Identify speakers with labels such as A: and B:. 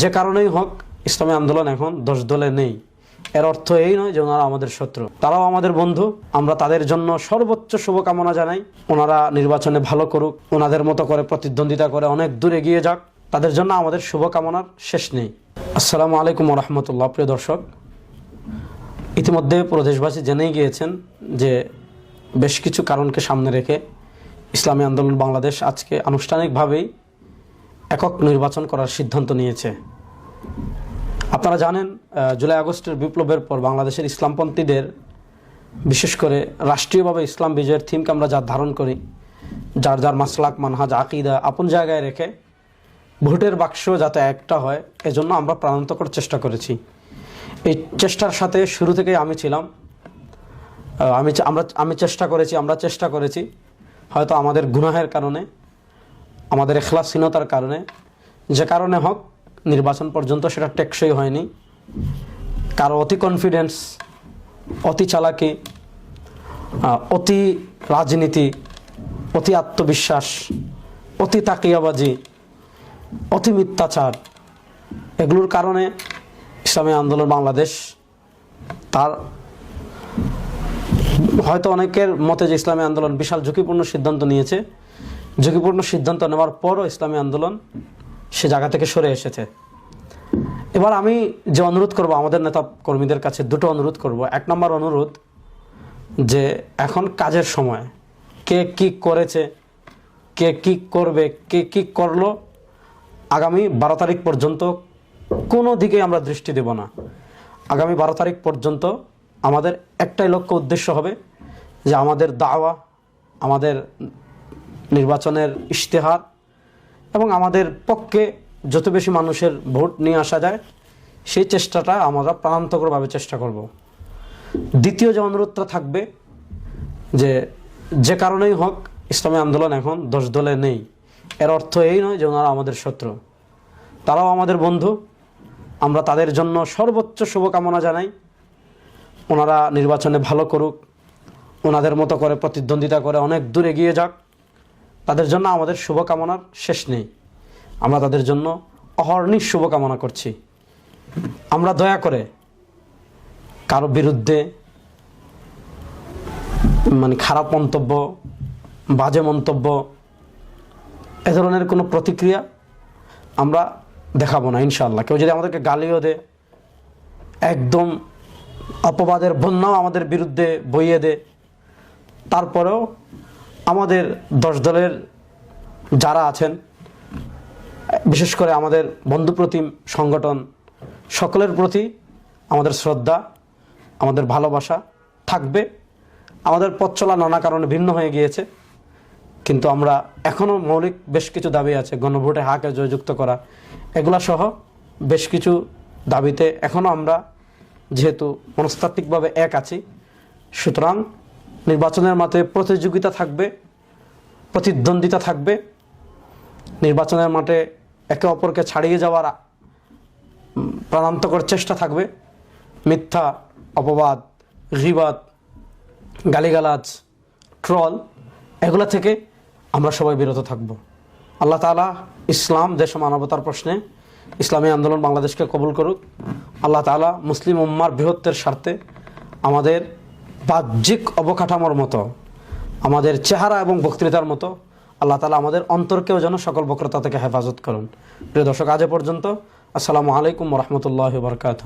A: যে কারণেই হোক, ইসলামী আন্দোলন এখন দশ দলে নেই। এর অর্থ এই নয় যে ওনারা আমাদের শত্রু। তারাও আমাদের বন্ধু। আমরা তাদের জন্য সর্বোচ্চ শুভকামনা জানাই। ওনারা নির্বাচনে ভালো করুক। ওনাদের মতো করে প্রতিদ্বন্দ্বিতা করে অনেক দূর এগিয়ে যাক। তাদের জন্য আমাদের শুভকামনার শেষ নেই। আসসালামু আলাইকুম রহমতুল্লাহ প্রিয় দর্শক। ইতিমধ্যে প্রদেশবাসী জেনেই গিয়েছেন যে বেশ কিছু কারণকে সামনে রেখে ইসলামী আন্দোলন বাংলাদেশ আজকে আনুষ্ঠানিকভাবেই একক নির্বাচন করার সিদ্ধান্ত নিয়েছে। আপনারা জানেন জুলাই আগস্টের বিপ্লবের পর বাংলাদেশের ইসলামপন্থীদের, বিশেষ করে রাষ্ট্রীয়ভাবে ইসলাম বিজয়ের থিমকে আমরা যা ধারণ করি, যার যার মাসলাক, মানহাজ, আকিদা আপন জায়গায় রেখে ভোটের বাক্স যাতে একটা হয়, এজন্য আমরা প্রাণান্তকর চেষ্টা করেছি। এই চেষ্টার সাথে শুরু থেকেই আমি ছিলাম। আমি আমরা আমি চেষ্টা করেছি, আমরা চেষ্টা করেছি। হয়তো আমাদের গুনাহের কারণে আমাদের এখলাসহীনতার কারণে, যে কারণে হোক নির্বাচন পর্যন্ত সেটা টেকসই হয়নি। কারও অতি কনফিডেন্স অতি চালাকি অতি রাজনীতি, অতি আত্মবিশ্বাস, অতি তাকিয়াবাজি, অতি মিথ্যাচার, এগুলোর কারণে ইসলামী আন্দোলন বাংলাদেশ তার হয়তো অনেকের মতে যে ইসলামী আন্দোলন বিশাল ঝুঁকিপূর্ণ সিদ্ধান্ত নিয়েছে। ঝুঁকিপূর্ণ সিদ্ধান্ত নেওয়ার পরও ইসলামী আন্দোলন সে জায়গা থেকে সরে এসেছে। এবার আমি যে অনুরোধ করব, আমাদের নেতা কর্মীদের কাছে দুটো অনুরোধ করব। এক নম্বর অনুরোধ যে এখন কাজের সময় কে কি করেছে, কে কি করবে, কে কি করল, আগামী বারো তারিখ পর্যন্ত কোনো দিকে আমরা দৃষ্টি দেব না। আগামী বারো তারিখ পর্যন্ত আমাদের একটাই লক্ষ্য, উদ্দেশ্য হবে যে আমাদের দাওয়া, আমাদের নির্বাচনের ইশতেহার এবং আমাদের পক্ষে যত বেশি মানুষের ভোট নিয়ে আসা যায়, সেই চেষ্টাটা আমরা প্রাণান্তকরভাবে চেষ্টা করব। দ্বিতীয় যে অনুরোধটা থাকবে, যে যে কারণেই হোক, ইসলামী আন্দোলন এখন দশ দলে নেই। এর অর্থ এই নয় যে ওনারা আমাদের শত্রু। তারাও আমাদের বন্ধু। আমরা তাদের জন্য সর্বোচ্চ শুভকামনা জানাই। ওনারা নির্বাচনে ভালো করুক। ওনাদের মতো করে প্রতিদ্বন্দ্বিতা করে অনেক দূর এগিয়ে যাক। তাদের জন্য আমাদের শুভকামনার শেষ নেই। আমরা তাদের জন্য অহর্নিশ শুভকামনা করছি। আমরা দয়া করে কারও বিরুদ্ধে মানে খারাপ মন্তব্য, বাজে মন্তব্য, এ ধরনের কোনো প্রতিক্রিয়া আমরা দেখাবো না ইনশাল্লাহ কেউ যদি আমাদেরকে গালিও দেয় একদম অপবাদের বন্যাও আমাদের বিরুদ্ধে বইয়ে দে, তারপরেও আমাদের দশ দলের যারা আছেন, বিশেষ করে আমাদের বন্ধুপ্রতিম সংগঠন, সকলের প্রতি আমাদের শ্রদ্ধা, আমাদের ভালোবাসা থাকবে। আমাদের পথ চলা নানা কারণে ভিন্ন হয়ে গিয়েছে, কিন্তু আমরা এখনও মৌলিক বেশ কিছু দাবি আছে, গণভোটে হাকে জয়যুক্ত করা। এগুলা সহ বেশ কিছু দাবিতে এখনও আমরা যেহেতু মনস্তাত্ত্বিকভাবে এক আছি, সুতরাং নির্বাচনের মাঠে প্রতিযোগিতা থাকবে, প্রতিদ্বন্দ্বিতা থাকবে। নির্বাচনের মাঠে একে অপরকে ছাড়িয়ে যাওয়ার প্রাণান্তকর চেষ্টা থাকবে। মিথ্যা, অপবাদ, গিবাদ, গালিগালাজ, ট্রল, এগুলো থেকে আমরা সবাই বিরত থাকব। আল্লাহ তালা ইসলাম, দেশ মানবতার প্রশ্নে ইসলামী আন্দোলন বাংলাদেশকে কবুল করুক। আল্লাহ তালা মুসলিম উম্মার বৃহত্তের স্বার্থে আমাদের বাহ্যিক অবকাঠামোর মতো, আমাদের চেহারা এবং বক্তৃতার মতো, আল্লাহ তালা আমাদের অন্তরকেও যেন সকল বক্রতা থেকে হেফাজত করুন। প্রিয় দর্শক, আজ পর্যন্ত, আসসালামু আলাইকুম রহমতুল্লাহ বরকাত